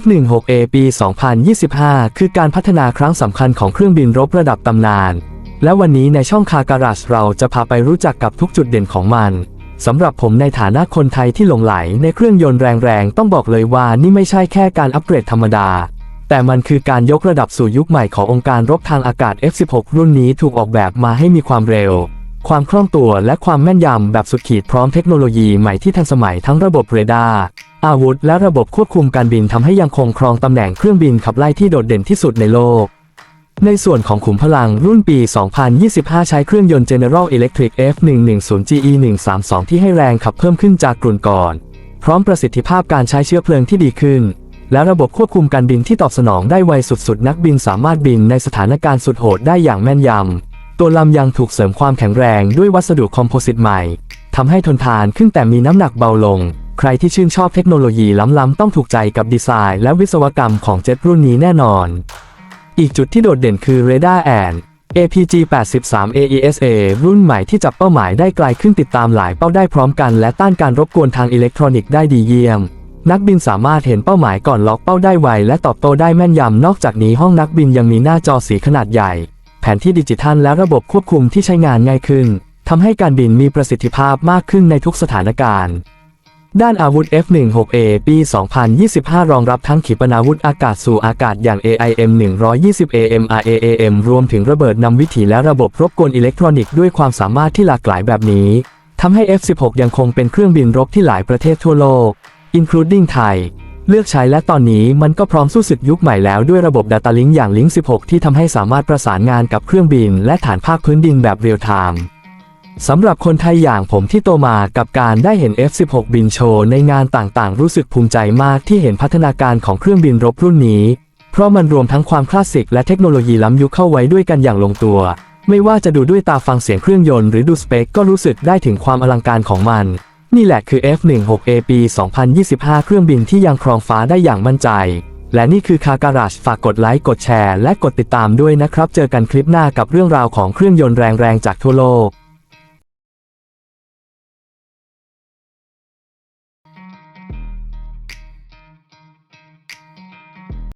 F16A ปี 2025 คือการพัฒนาครั้งสำคัญของเครื่องบินรบระดับตำนาน และวันนี้ในช่องคาการัสเราจะพาไปรู้จักกับทุกจุดเด่นของมันสำหรับผมในฐานะคนไทยที่หลงไหลในเครื่องยนต์แรงๆ ต้องบอกเลยว่านี่ไม่ใช่แค่การอัปเกรดธรรมดา แต่มันคือการยกระดับสู่ยุคใหม่ขององค์การรบทางอากาศ F16 รุ่นนี้ถูกออกแบบมาให้มีความเร็ว ความคล่องตัวและความแม่นยำแบบสุดขีดพร้อมเทคโนโลยีใหม่ที่ทันสมัยทั้งระบบเรดาร์ อาวุธ และระบบควบคุมการบินทำให้ยังคงครองตำแหน่งเครื่องบินขับไล่ที่โดดเด่นที่สุดในโลก ในส่วนของขุมพลังรุ่นปี 2025 ใช้เครื่องยนต์ General Electric F110GE 132 ที่ให้แรงขับเพิ่มขึ้นจากกลุ่นก่อน พร้อมประสิทธิภาพการใช้เชื้อเพลิงที่ดีขึ้น และระบบควบคุมการบินที่ตอบสนองได้ไวสุดๆ นักบินสามารถบินในสถานการณ์สุดโหดได้อย่างแม่นยำ ตัวลำยังถูกเสริมความแข็งแรงด้วยวัสดุคอมโพสิตใหม่ทำให้ทนทานขึ้นแต่มีน้ำหนักเบาลง ใครที่ชื่นชอบเทคโนโลยีล้ำๆต้องถูกใจกับดีไซน์และวิศวกรรมของเจ็ตรุ่นนี้แน่นอน อีกจุดที่โดดเด่นคือ Radar and APG 83 AESA รุ่นใหม่ที่จับเป้าหมายได้ไกลขึ้นติดตามหลายเป้าได้พร้อมกัน และต้านการรบกวนทางอิเล็กทรอนิกส์ได้ดีเยี่ยม นักบินสามารถเห็นเป้าหมายก่อนล็อกเป้าได้ไว และตอบโต้ได้แม่นยำ นอกจากนี้ห้องนักบินยังมีหน้าจอสีขนาดใหญ่ แผนที่ดิจิทัลและระบบควบคุมที่ใช้งานง่ายขึ้นทำให้การบินมีประสิทธิภาพมากขึ้นในทุกสถานการณ์ ด้านอาวุธ F16A ปี 2025 รองรับทั้งขีปนาวุธอากาศสู่อากาศอย่าง AIM 120 AMRAAM รวมถึงระเบิดนำวิถีและระบบรบกวนอิเล็กทรอนิกส์ด้วยความสามารถที่หลากหลายแบบนี้ ทำให้ F16 ยังคงเป็นเครื่องบินรบที่หลายประเทศทั่วโลก including ไทย เลือกใช้และตอนนี้มันก็พร้อมสู้ศึกยุคใหม่แล้วด้วยระบบ Data Link อย่าง Link 16 ที่ทำให้สามารถประสานงานกับเครื่องบิน และฐานภาคพื้นดินแบบเรียลไทม์ สำหรับคนไทยอย่างผมที่โตมากับการได้เห็น F16 บินโชว์ในงานต่างๆ รู้สึกภูมิใจมากที่เห็นพัฒนาการของเครื่องบินรบรุ่นนี้ เพราะมันรวมทั้งความคลาสสิกและเทคโนโลยีล้ำยุคเข้าไว้ด้วยกันอย่างลงตัว ไม่ว่าจะดูด้วยตาฟังเสียงเครื่องยนต์หรือดูสเปคก็รู้สึกได้ถึงความอลังการของมัน นี่แหละคือ F16A ปี 2025 เครื่องบินที่ยังครองฟ้าได้อย่างมั่นใจ และนี่คือคาการาชฝากกดไลค์กดแชร์ และกดติดตามด้วยนะครับ เจอกันคลิปหน้ากับเรื่องราวของเครื่องยนต์แรงๆจากทั่วโลก